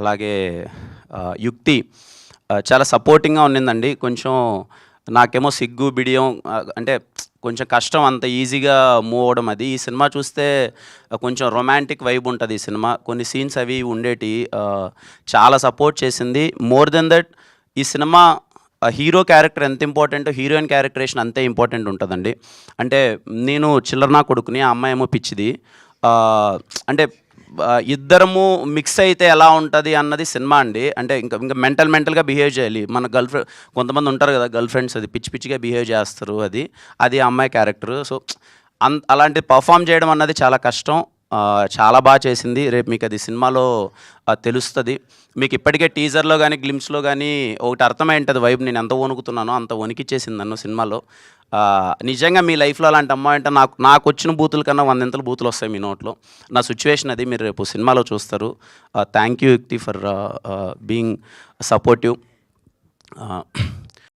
అలాగే యుక్తి చాలా సపోర్టింగ్గా ఉన్నిందండి. కొంచెం నాకేమో సిగ్గు బిడియం అంటే కొంచెం కష్టం అంత ఈజీగా మూవ్ అవ్వడం అది. ఈ సినిమా చూస్తే కొంచెం రొమాంటిక్ వైబ్ ఉంటుంది ఈ సినిమా. కొన్ని సీన్స్ అవి ఉండేటి చాలా సపోర్ట్ చేసింది. మోర్ దెన్ దట్ ఈ సినిమా హీరో క్యారెక్టర్ ఎంత ఇంపార్టెంట్ హీరోయిన్ క్యారెక్టరేషన్ అంతే ఇంపార్టెంట్ ఉంటుందండి. అంటే నేను చిల్లరనా కొడుకుని ఆ అమ్మాయి ఏమో పిచ్చిది అంటే ఇద్దరము మిక్స్ అయితే ఎలా ఉంటుంది అన్నది సినిమా అండి. అంటే ఇంకా ఇంకా మెంటల్ మెంటల్గా బిహేవ్ చేయాలి. మన గర్ల్ ఫ్రెండ్ కొంతమంది ఉంటారు కదా గర్ల్ ఫ్రెండ్స్ అది పిచ్చి పిచ్చిగా బిహేవ్ చేస్తారు అది. అది అమ్మాయి క్యారెక్టర్ సో అన్ అలాంటి పర్ఫామ్ చేయడం అన్నది చాలా కష్టం. చాలా బాగా చేసింది. రేపు మీకు అది సినిమాలో తెలుస్తుంది. మీకు ఇప్పటికే టీజర్లో కానీ గ్లిమ్స్లో కానీ ఒకటి అర్థమై ఉంటుంది వైబ్. నేను ఎంత వణుకుతున్నానో అంత వణికిచ్చేసింది నన్ను సినిమాలో. నిజంగా మీ లైఫ్లో అలాంటి అమ్మాయి అంటే నాకు నాకు వచ్చిన బూతుల కన్నా వందెంతలు బూతులు వస్తాయి మీ నోట్లో. నా సిచ్యువేషన్ అది. మీరు రేపు సినిమాలో చూస్తారు. Thank you Yukti for being supportive.